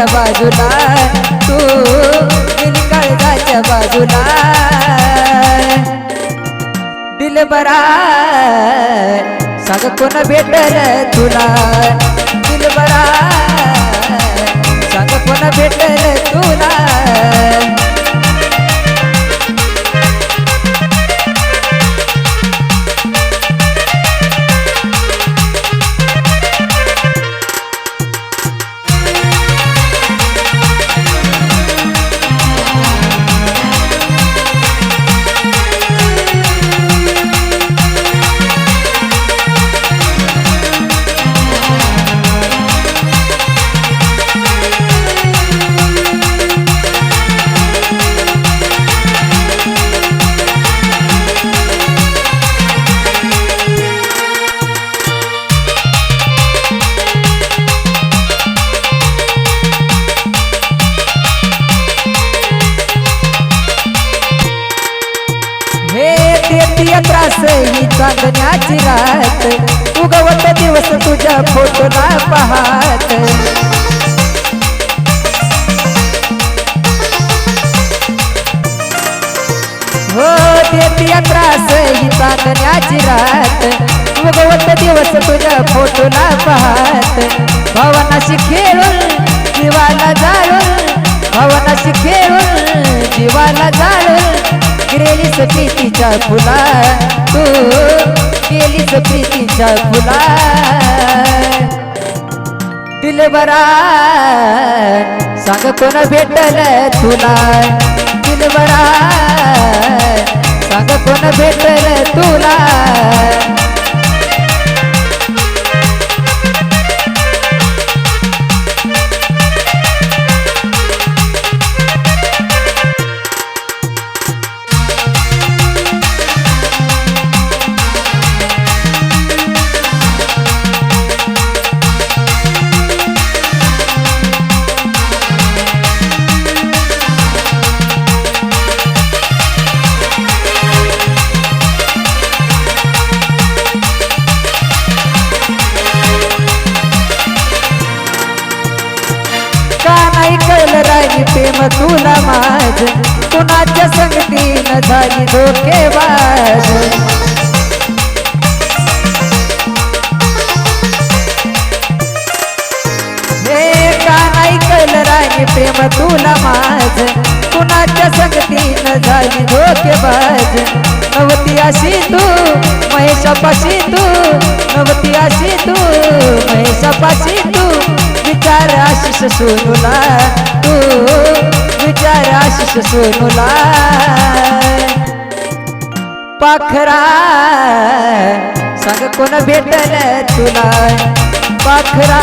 काळजाच्या बाजूला तू गेली काळजाच्या बाजूला. दिल बरा कोण भेटल तुला? दिल बरा कोण भेटल तुला? त्रास ही चांदण्याची रात. उगवत दिवस तुझ्या फोटोला पाहत. हो देतीय त्रास ही चांदण्याची रात. उगवत दिवस तुझ्या फोटोला पाहत. भवनाशी खेळून जीवाला जाळून भवनाशी खेळून जीवाला जाळून गेलीस प्रीतीच्या फुला तू गेलीस प्रीतीच्या फुला दिलबरा सांग कोण भेटल तुला? दिलबरा सांग कोण भेटल तुला? कळलं प्रेम तुला माझ. कुणाच्या संगतीनं झाली धोकेबाज हे प्रेम तुला माझ? कुणाच्या संगतीनं झाली धोकेबाज नवती अशी तू महेशापाशी तू. नवती अशी तू महेशापाशी तू. विचार आशिष सोनूला. तू विचार आशिष सोनूला पाखरा सांग कोण भेटल तुला पाखरा